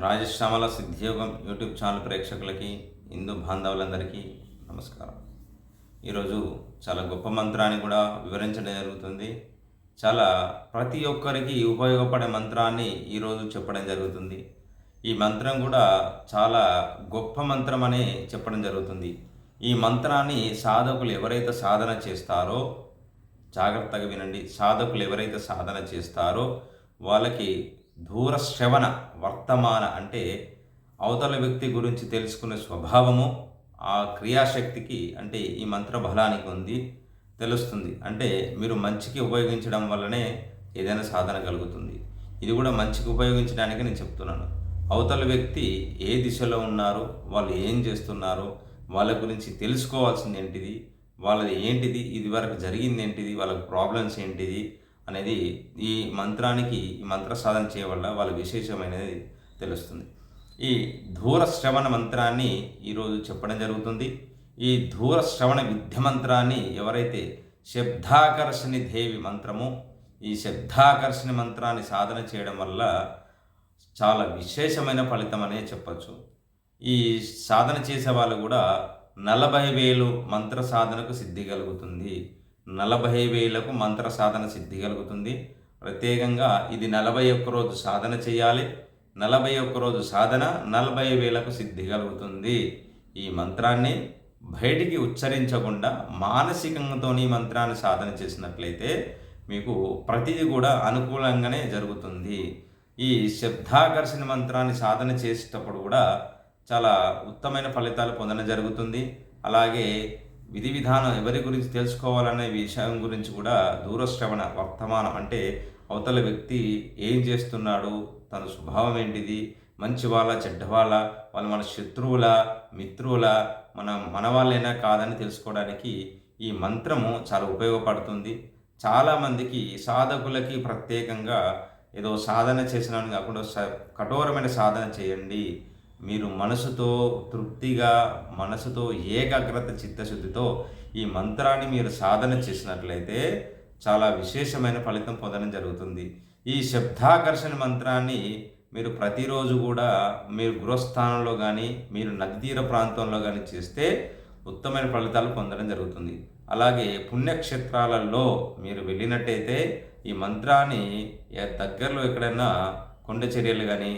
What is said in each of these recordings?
Rajashyamala సిద్ధియోగం YouTube channel ప్రేక్షకులకి హిందూ బాంధవులందరికీ నమస్కారం. ఈరోజు చాలా గొప్ప మంత్రాన్ని కూడా వివరించడం జరుగుతుంది. చాలా ప్రతి ఒక్కరికి ఉపయోగపడే మంత్రాన్ని ఈరోజు చెప్పడం జరుగుతుంది. ఈ మంత్రం కూడా చాలా గొప్ప మంత్రం అని చెప్పడం జరుగుతుంది. ఈ మంత్రాన్ని సాధకులు ఎవరైతే సాధన చేస్తారో జాగ్రత్తగా వినండి సాధకులు ఎవరైతే సాధన చేస్తారో వాళ్ళకి దూరశ్రవణ వర్తమాన అంటే అవతల వ్యక్తి గురించి తెలుసుకునే స్వభావము ఆ క్రియాశక్తికి అంటే ఈ మంత్ర బలానికి ఉంది తెలుస్తుంది. అంటే మీరు మంచికి ఉపయోగించడం వల్లనే ఏదైనా సాధన కలుగుతుంది. ఇది కూడా మంచికి ఉపయోగించడానికి నేను చెప్తున్నాను. అవతల వ్యక్తి ఏ దిశలో ఉన్నారు వాళ్ళు ఏం చేస్తున్నారు వాళ్ళ గురించి తెలుసుకోవాల్సింది ఏంటిది వాళ్ళది ఏంటిది ఇది వరకు జరిగింది ఏంటిది వాళ్ళకి ప్రాబ్లమ్స్ ఏంటిది అనేది ఈ మంత్రానికి ఈ మంత్ర సాధన చేయవల్ల వాళ్ళ విశేషమైనది తెలుస్తుంది. ఈ ధూర శ్రవణ మంత్రాన్ని ఈరోజు చెప్పడం జరుగుతుంది. ఈ దూర శ్రవణ విద్య మంత్రాన్ని ఎవరైతే శబ్దాకర్షణి దేవి మంత్రము ఈ శబ్దాకర్షణ మంత్రాన్ని సాధన చేయడం వల్ల చాలా విశేషమైన ఫలితం అనే చెప్పచ్చు. ఈ సాధన చేసే వాళ్ళు కూడా నలభై వేలు మంత్ర సాధనకు సిద్ధి కలుగుతుంది. నలభై వేలకు మంత్ర సాధన సిద్ధి కలుగుతుంది. ప్రత్యేకంగా ఇది నలభై ఒక్క రోజు సాధన చేయాలి. నలభై ఒక్క రోజు సాధన నలభై వేలకు సిద్ధి కలుగుతుంది. ఈ మంత్రాన్ని బయటికి ఉచ్చరించకుండా మానసికంతో ఈ మంత్రాన్ని సాధన చేసినట్లయితే మీకు ప్రతిదీ కూడా అనుకూలంగానే జరుగుతుంది. ఈ శబ్దాకర్షణ మంత్రాన్ని సాధన చేసేటప్పుడు కూడా చాలా ఉత్తమైన ఫలితాలు పొందడం జరుగుతుంది. అలాగే విధి విధానం ఎవరి గురించి తెలుసుకోవాలనే విషయం గురించి కూడా దూరశ్రవణ వర్తమానం అంటే అవతల వ్యక్తి ఏం చేస్తున్నాడు తన స్వభావం ఏంటిది మంచి వాళ్ళ చెడ్డ వాళ్ళ వాళ్ళు మన శత్రువుల మిత్రువుల మన మన వాళ్ళైనా కాదని తెలుసుకోవడానికి ఈ మంత్రము చాలా ఉపయోగపడుతుంది. చాలామందికి సాధకులకి ప్రత్యేకంగా ఏదో సాధన చేసినాను కాకుండా కఠోరమైన సాధన చేయండి. మీరు మనసుతో తృప్తిగా మనసుతో ఏకాగ్రత చిత్తశుద్ధితో ఈ మంత్రాన్ని మీరు సాధన చేసినట్లయితే చాలా విశేషమైన ఫలితం పొందడం జరుగుతుంది. ఈ శబ్దాకర్షణ మంత్రాన్ని మీరు ప్రతిరోజు కూడా మీరు గృహస్థానంలో కానీ మీరు నది తీర ప్రాంతంలో కానీ చేస్తే ఉత్తమైన ఫలితాలు పొందడం జరుగుతుంది. అలాగే పుణ్యక్షేత్రాలలో మీరు వెళ్ళినట్టయితే ఈ మంత్రాన్ని దగ్గరలో ఎక్కడైనా కొండ చర్యలు కానీ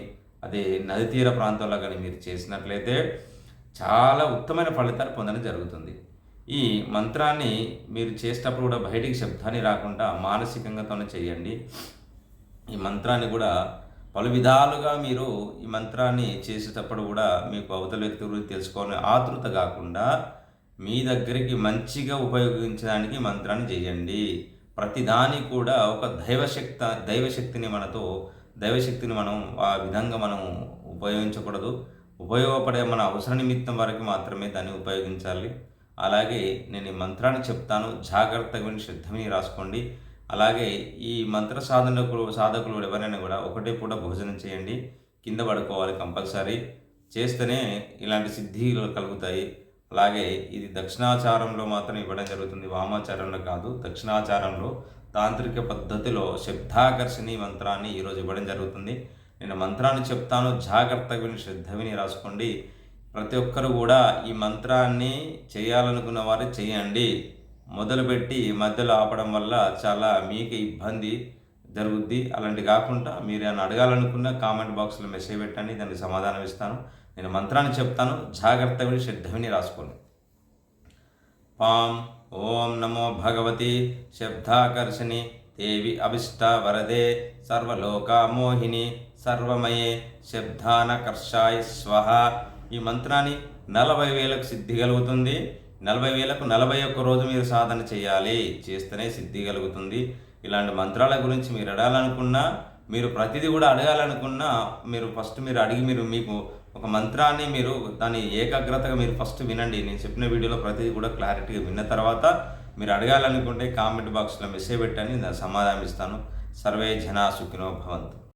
అదే నది తీర ప్రాంతంలో కానీ మీరు చేసినట్లయితే చాలా ఉత్తమైన ఫలితాలు పొందడం జరుగుతుంది. ఈ మంత్రాన్ని మీరు చేసేటప్పుడు కూడా బయటికి శబ్దాన్ని రాకుండా మానసికంగాతోనే చేయండి. ఈ మంత్రాన్ని కూడా పలు విధాలుగా మీరు ఈ మంత్రాన్ని చేసేటప్పుడు కూడా మీకు అవతల వ్యక్తి గురించి తెలుసుకోవాలని ఆతృత కాకుండా మీ దగ్గరికి మంచిగా ఉపయోగించడానికి మంత్రాన్ని చేయండి. ప్రతిదాని కూడా ఒక దైవశక్త దైవశక్తిని మనతో దైవశక్తిని మనం ఆ విధంగా మనం ఉపయోగించకూడదు. ఉపయోగపడే మన అవసర నిమిత్తం వరకు మాత్రమే దాన్ని ఉపయోగించాలి. అలాగే నేను ఈ మంత్రాన్ని చెప్తాను. జాగ్రత్తగా విని శ్రద్ధని రాసుకోండి. అలాగే ఈ మంత్ర సాధనకు సాధకులు ఎవరైనా కూడా ఒకటే పూట భోజనం చేయండి. కింద పడుకోవాలి కంపల్సరీ. చేస్తేనే ఇలాంటి సిద్ధిలు కలుగుతాయి. అలాగే ఇది దక్షిణాచారంలో మాత్రం ఇవ్వడం జరుగుతుంది. వామాచారంలో కాదు దక్షిణాచారంలో తాంత్రిక పద్ధతిలో శబ్దాకర్షణి మంత్రాన్ని ఈరోజు ఇవ్వడం జరుగుతుంది. నేను మంత్రాన్ని చెప్తాను జాగ్రత్తగా విని శ్రద్ధ విని రాసుకోండి. ప్రతి ఒక్కరు కూడా ఈ మంత్రాన్ని చేయాలనుకున్న వారు చేయండి. మొదలుపెట్టి మధ్యలో ఆపడం వల్ల చాలా మీకు ఇబ్బంది జరుగుద్ది. అలాంటి కాకుండా మీరు ఏమైనా అడగాలనుకున్న కామెంట్ బాక్స్లో మెసేజ్ పెట్టండి దానికి సమాధానం ఇస్తాను. నేను మంత్రాన్ని చెప్తాను జాగ్రత్త విని శ్రద్ధ విని రాసుకోండి. పాం ఓం నమో భగవతి శబ్దాకర్షిణి దేవి అభిష్ట వరదే సర్వలోకామోహిని సర్వమయే శబ్దానకర్షాయ స్వహ. ఈ మంత్రాన్ని నలభై వేలకు సిద్ధి కలుగుతుంది. నలభై వేలకు నలభై ఒక్క రోజు మీరు సాధన చేయాలి. చేస్తేనే సిద్ధి కలుగుతుంది. ఇలాంటి మంత్రాల గురించి మీరు అడగాలనుకున్నా మీరు ప్రతిదీ కూడా అడగాలనుకున్నా మీరు ఫస్ట్ మీరు అడిగి మీరు మీకు ఒక మంత్రాన్ని మీరు దాని ఏకాగ్రతగా మీరు ఫస్ట్ వినండి. నేను చెప్పిన వీడియోలో ప్రతిదీ కూడా క్లారిటీగా విన్న తర్వాత మీరు అడగాలనుకుంటే కామెంట్ బాక్స్లో మెసేజ్ పెట్టండి. నేను సమాధానం ఇస్తాను సర్వే జనా సుఖినో భవంతు.